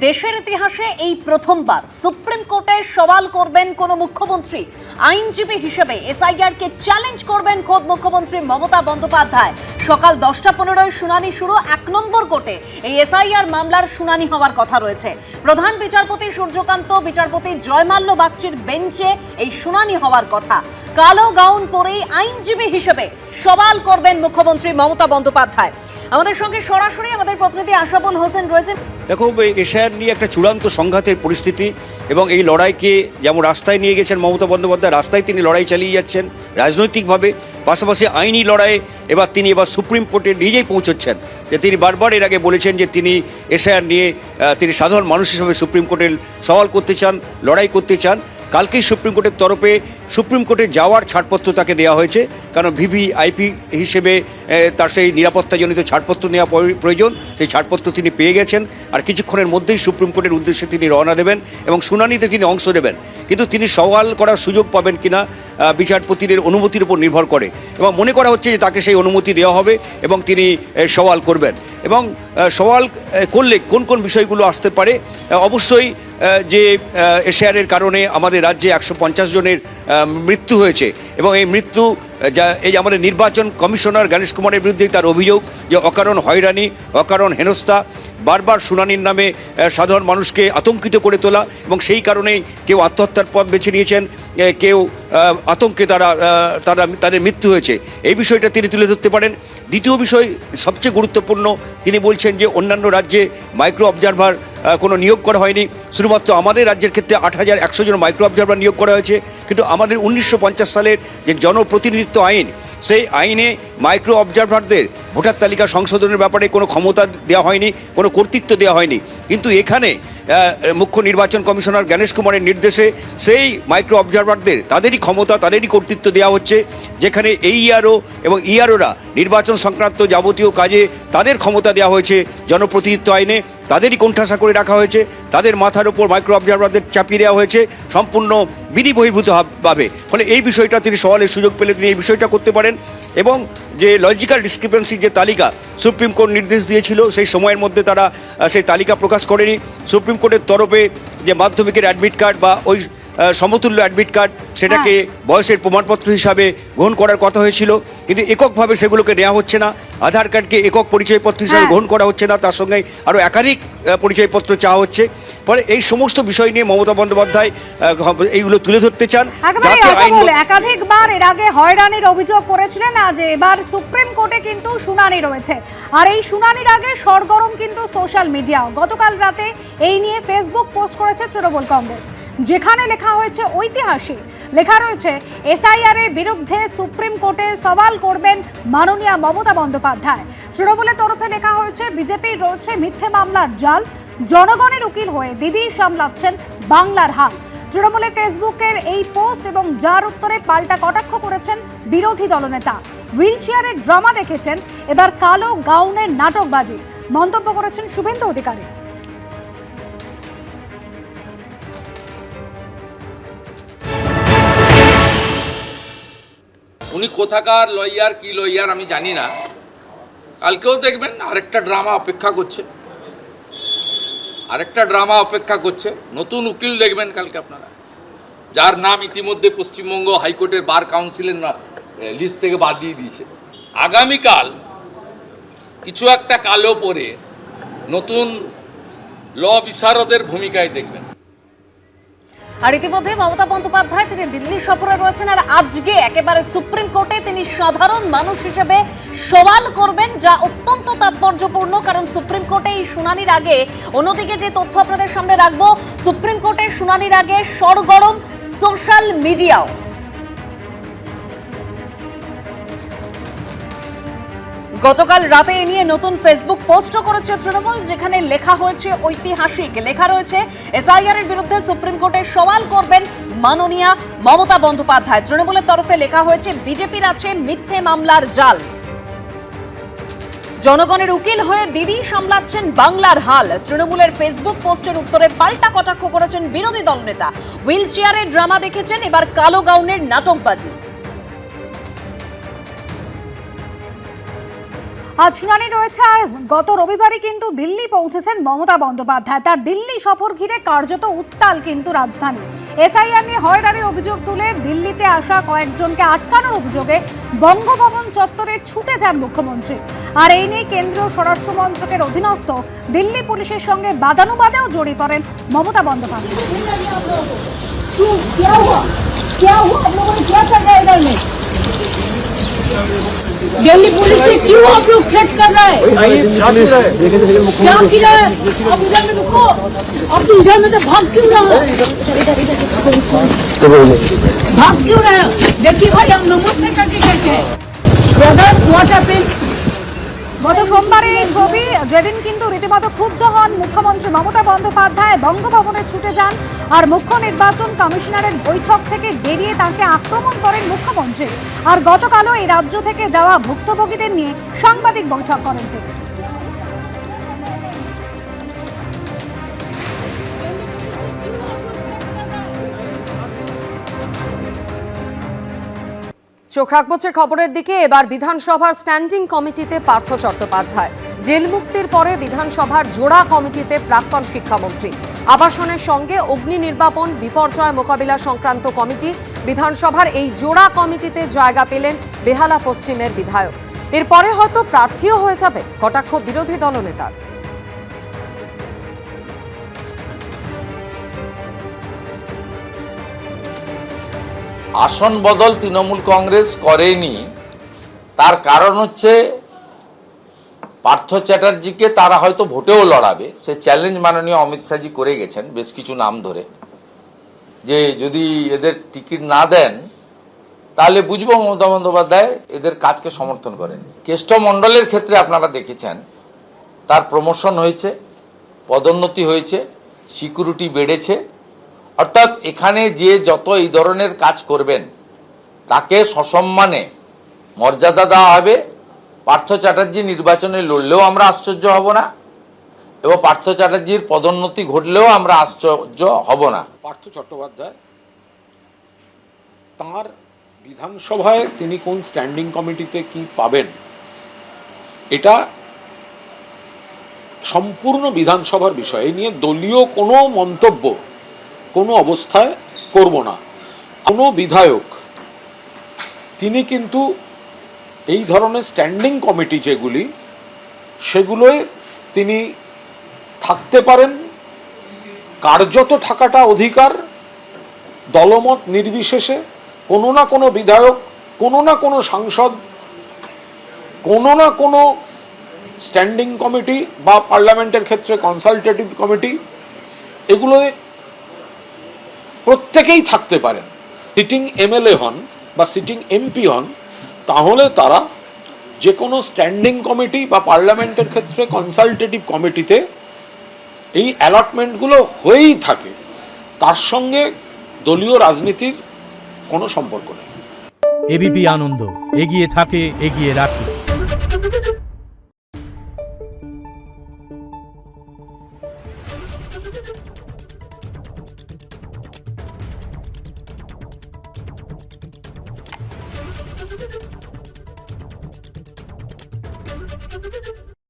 দেশের ইতিহাসে এই প্রথমবার সুপ্রিম কোর্টে সওয়াল করবেন কোন মুখ্যমন্ত্রী। আইনজীবী হিসেবে এসআইআর কে চ্যালেঞ্জ করবেন খোদ মুখ্যমন্ত্রী মমতা বন্দ্যোপাধ্যায়। সকাল দশটা পনেরোয় শুনানি শুরু, এক নম্বর কোর্টে এই এসআইআর মামলার শুনানি হওয়ার কথা রয়েছে। প্রধান বিচারপতি সূর্যকান্ত, বিচারপতি জয়মাল্য বাগচির বেঞ্চে এই শুনানি হওয়ার কথা। কালো গাউন পরেই আইনজীবী হিসেবে সওয়াল করবেন মুখ্যমন্ত্রী মমতা বন্দ্যোপাধ্যায়। আমাদের সঙ্গে সরাসরি আমাদের প্রতিনিধি আশাবুল হোসেন রয়েছেন। দেখো এশিয়ার নিয়ে একটা চূড়ান্ত সংঘাতের পরিস্থিতি এবং এই লড়াইকে যেমন রাস্তায় নিয়ে গেছেন মমতা বন্দ্যোপাধ্যায়, রাস্তায় তিনি লড়াই চালিয়ে যাচ্ছেন রাজনৈতিকভাবে। পাশাপাশি আইনি লড়াইয়ে এবার তিনি এবার সুপ্রিম কোর্টে নিজেই পৌঁছচ্ছেন। যে তিনি বারবার এর আগে বলেছেন যে তিনি এশিয়ার নিয়ে তিনি সাধারণ মানুষ হিসেবে সুপ্রিম কোর্টে সওয়াল করতে চান, লড়াই করতে চান। কালকেই সুপ্রিম কোর্টের তরফে সুপ্রিম কোর্টে যাওয়ার ছাড়পত্র তাকে দেওয়া হয়েছে। কারণ ভিভি আইপি হিসেবে তার সেই নিরাপত্তাজনিত ছাড়পত্র নেওয়া প্রয়োজন, সেই ছাড়পত্র তিনি পেয়ে গেছেন, আর কিছুক্ষণের মধ্যেই সুপ্রিম কোর্টের উদ্দেশ্যে তিনি রওনা দেবেন এবং শুনানিতে তিনি অংশ নেবেন। কিন্তু তিনি সওয়াল করার সুযোগ পাবেন কিনা বিচারপতিদের অনুমতির উপর নির্ভর করে। এবং মনে করা হচ্ছে যে তাকে সেই অনুমতি দেওয়া হবে এবং তিনি সওয়াল করবেন। এবং সওয়াল করলে কোন কোন বিষয়গুলো আসতে পারে অবশ্যই যে এশিয়ারের কারণে আমাদের রাজ্যে একশো পঞ্চাশ জনের মৃত্যু হয়েছে। এবং এই মৃত্যু যা এই আমাদের নির্বাচন কমিশনার গণেশ কুমারের বিরুদ্ধে তার অভিযোগ যে অকারণ হয়রানি, অকারণ হেনস্থা, বারবার শুনানির নামে সাধারণ মানুষকে আতঙ্কিত করে তোলা এবং সেই কারণেই কেউ আত্মহত্যার পথ বেছে নিয়েছেন। কেউ আতঙ্কে তারা তারা, তাদের মৃত্যু হয়েছে। এই বিষয়টা তিনি তুলে ধরতে পারেন। দ্বিতীয় বিষয়, সবচেয়ে গুরুত্বপূর্ণ, তিনি বলছেন যে অন্যান্য রাজ্যে মাইক্রো অবজারভার কোনো নিয়োগ করা হয়নি। শুধুমাত্র আমাদের রাজ্যের ক্ষেত্রে আট হাজার একশো জন মাইক্রো অবজারভার নিয়োগ করা হয়েছে। কিন্তু আমাদের উনিশশো পঞ্চাশ সালের যে জনপ্রতিনিধিত্ব আইন, সেই আইনে মাইক্রো অবজারভারদের ভোটার তালিকা সংশোধনের ব্যাপারে কোনো ক্ষমতা দেওয়া হয়নি, কোনো কর্তৃত্ব দেওয়া হয়নি। কিন্তু এখানে মুখ্য নির্বাচন কমিশনার গণেশ কুমারের নির্দেশে সেই মাইক্রো অবজারভারদের তাদেরই ক্ষমতা, তাদেরই কর্তৃত্ব দেওয়া হচ্ছে, যেখানে এই ইয়ারও এবং ইয়ারোরা নির্বাচন সংক্রান্ত যাবতীয় কাজে তাদের ক্ষমতা দেওয়া হয়েছে জনপ্রতিনিধিত্ব আইনে। তাদেরই কোণঠাসা করে রাখা হয়েছে, তাদের মাথার উপর মাইক্রো অবজারভারদের চাপিয়ে দেওয়া হয়েছে সম্পূর্ণ বিধি বহির্ভূত ভাবে ফলে এই বিষয়টা তিনি সওয়ালের সুযোগ পেলে তিনি এই বিষয়টা করতে পারেন। এবং যে লজিক্যাল ডিসক্রিপেন্সির যে তালিকা সুপ্রিম কোর্ট নির্দেশ দিয়েছিল সেই সময়ের মধ্যে তারা সেই তালিকা প্রকাশ করেনি। সুপ্রিম কোর্টের তরফে যে মাধ্যমিকের অ্যাডমিট কার্ড বা ওই সমতুল্য অ্যাডমিট কার্ড সেটাকে বয়সের প্রমাণপত্র হিসাবে গ্রহণ করার কথা হয়েছিল। কিন্তু এককভাবে সেগুলোকে নেওয়া হচ্ছে না। আধার কার্ডকে একক পরিচয়পত্র হিসাবে হ্যাঁ। গ্রহণ করা হচ্ছে না। তার সঙ্গে আরও একাধিক পরিচয়পত্র চাওয়া হচ্ছে। ফলে এই সমস্ত বিষয় নিয়ে মমতা বন্দ্যোপাধ্যায় এইগুলো তুলে ধরতে চান। একাধিকবার এর আগে হয়রানির অভিযোগ করেছিলেন আজ এবার সুপ্রিম কোর্টে কিন্তু শুনানি রয়েছে। আর এই শুনানির আগে সরগরম কিন্তু সোশ্যাল মিডিয়া গতকাল রাতে এই নিয়ে ফেসবুক পোস্ট করেছে তৃণমূল কংগ্রেস। যেখানে লেখা হয়েছে ঐতিহাসিক। লেখা রয়েছে, এসআইআর এর বিরুদ্ধে সুপ্রিম কোর্টে সওয়াল করবেন মাননীয় মমতা বন্দ্যোপাধ্যায়। তৃণমূলের তরফে লেখা হয়েছে বিজেপির রয়েছে মিথ্যে মামলার জাল, জনগণের উকিল হয়ে দিদি সামলাচ্ছেন বাংলার হাল। তৃণমূলের ফেসবুকের এই পোস্ট এবং যার উত্তরে পাল্টা কটাক্ষ করেছেন বিরোধী দলনেতা। হুইল চেয়ারের ড্রামা দেখেছেন, এবার কালো গাউনের নাটকবাজি। মন্তব্য করেছেন শুভেন্দু অধিকারী। উনি কোথাকার লয়ার কি লয়ার আমি জানি না। কালকেও দেখবেন আরেকটা ড্রামা অপেক্ষা করছে। আরেকটা ড্রামা অপেক্ষা করছে। নতুন উকিল দেখবেন কালকে আপনারা। যার নাম ইতিমধ্যে পশ্চিমবঙ্গ হাইকোর্টের বার কাউন্সিলের লিস্ট থেকে বাদ দিয়ে দিয়েছে। আগামীকাল কিছু একটা কালো পরে নতুন ল বিশারদের ভূমিকায় দেখবেন। আর ইতিমধ্যে মমতা বন্দ্যোপাধ্যায়, তিনি দিল্লি সফরে রয়েছেন আর আজকে একেবারে সুপ্রিম কোর্টে তিনি সাধারণ মানুষ হিসেবে সওয়াল করবেন, যা অত্যন্ত তাৎপর্যপূর্ণ। কারণ সুপ্রিম কোর্টে এই শুনানির আগে অন্যদিকে যে তথ্য আপনাদের সামনে রাখব, সুপ্রিম কোর্টের শুনানির আগে সরগরম সোশ্যাল মিডিয়াও গতকাল রাতে এ নিয়ে নতুন ফেসবুক পোস্টও করেছে তৃণমূল, যেখানে লেখা হয়েছে ঐতিহাসিক। লেখা রয়েছে, এসআইআর এর বিরুদ্ধে সুপ্রিম কোর্টে সওয়াল করবেন মাননীয়া মমতা বন্দ্যোপাধ্যায়। তৃণমূলের তরফে লেখা হয়েছে, বিজেপির আছে মিথ্যে মামলার জাল। জনগণের উকিল হয়ে দিদি সামলাচ্ছেন বাংলার হাল। তৃণমূলের ফেসবুক পোস্টের উত্তরে পাল্টা কটাক্ষ করেছেন বিরোধী দলনেতা। হুইল চেয়ারের ড্রামা দেখেছেন, এবার কালো গাউনের নাটকবাজি। আজ শুনানি রয়েছে আর গত রবিবারই কিন্তু দিল্লি পৌঁছেছেন মমতা বন্দ্যোপাধ্যায় তার দিল্লি সফর ঘিরে কার্যত উত্তাল কিন্তু রাজধানী এসআইআর নিয়ে হয়রানির অভিযোগ তুলে দিল্লিতে আসা কয়েকজনকে আটকানোর অভিযোগে বঙ্গভবন চত্বরে ছুটে যান মুখ্যমন্ত্রী আর এই নিয়ে কেন্দ্রীয় স্বরাষ্ট্র মন্ত্রকের অধীনস্থ দিল্লি পুলিশের সঙ্গে বাদানুবাদেও জড়িয়ে পড়েন মমতা বন্দ্যোপাধ্যায় क्यों क्या हुआ क्या हुआ आप लोगों ने क्या कर रहा है इधर में दिल्ली पुलिस से क्यों आप लोग थ्रेट कर रहा है क्या किया है आप इधर में रुको आप तो इधर में तो भाग क्यों रहे हो भाग क्यों रहे हो देखिए भाई हम नमस्ते करके कहते हैं ब्रदर व्हाट हैपेंड গত সোমবারে এই ছবি যেদিন কিন্তু বন্দ্যোপাধ্যায় বঙ্গভবনে ছুটে যান আর মুখ্য নির্বাচন কমিশনারের বৈঠক থেকে বেরিয়ে তাকে আক্রমণ করেন মুখ্যমন্ত্রী। আর গতকালও এই রাজ্য থেকে যাওয়া ভুক্তভোগীদের নিয়ে সাংবাদিক বৈঠক করেন তিনি। চোখ রাখব খবরের দিকে, এবার বিধানসভার স্ট্যান্ডিং কমিটিতে পার্থ চট্টোপাধ্যায়। জেল মুক্তির পরে বিধানসভার জোড়া কমিটিতে প্রাক্তন শিক্ষামন্ত্রী। আবাসনের সঙ্গে অগ্নি নির্বাপন, বিপর্যয় মোকাবিলা সংক্রান্ত কমিটি, বিধানসভার এই জোড়া কমিটিতে জায়গা পেলেন বেহালা পশ্চিমের বিধায়ক। এরপরে হয়তো প্রার্থীও হয়ে যাবে কটাক্ষ বিরোধী দলনেতার। আসন বদল তৃণমূল কংগ্রেস করেনি তার কারণ হচ্ছে পার্থ চ্যাটার্জিকে তারা হয়তো ভোটেও লড়াবে। সে চ্যালেঞ্জ মাননীয় অমিত শাহজি করে গেছেন বেশ কিছু নাম ধরে। যে যদি এদের টিকিট না দেন, তাহলে বুঝব মমতা বন্দ্যোপাধ্যায় এদের কাজকে সমর্থন করেন। কেষ্ট মণ্ডলের ক্ষেত্রে আপনারা দেখেছেন, তার প্রমোশন হয়েছে, পদোন্নতি হয়েছে, সিকিউরিটি বেড়েছে। অর্থাৎ এখানে যে যত এই ধরনের কাজ করবেন, তাকে সসম্মানে মর্যাদা দেওয়া হবে পার্থ চ্যাটার্জি নির্বাচনে লড়লেও আমরা আশ্চর্য হব না, এবং পার্থ চ্যাটার্জির পদোন্নতি ঘটলেও আমরা আশ্চর্য হব না। পার্থ চট্টোপাধ্যায়, তার বিধানসভায় তিনি কোন স্ট্যান্ডিং কমিটিতে কি পাবেন, এটা সম্পূর্ণ বিধানসভার বিষয়। নিয়ে দলীয় কোনো মন্তব্য, কোনো অবস্থায় করব না। কোনো বিধায়ক, তিনি কিন্তু এই ধরনের স্ট্যান্ডিং কমিটি যেগুলি, সেগুলোয় তিনি থাকতে পারেন। কার্যত থাকাটা অধিকার, দলমত নির্বিশেষে। কোনো না কোনো বিধায়ক, কোনো না কোনো সাংসদ, কোনো না কোনো স্ট্যান্ডিং কমিটি বা পার্লামেন্টের ক্ষেত্রে কনসালটেটিভ কমিটি এগুলোয় প্রত্যেকেই থাকতে পারেন। সিটিং এমএলএ হন বা সিটিং এমপি হন তাহলে তারা যে কোনো স্ট্যান্ডিং কমিটি বা পার্লামেন্টের ক্ষেত্রে কনসালটেটিভ কমিটিতে এই অ্যালটমেন্টগুলো হয়েই থাকে। তার সঙ্গে দলীয় রাজনীতির কোনো সম্পর্ক নেই। এবিপি আনন্দ, এগিয়ে থাকে, এগিয়ে রাখে।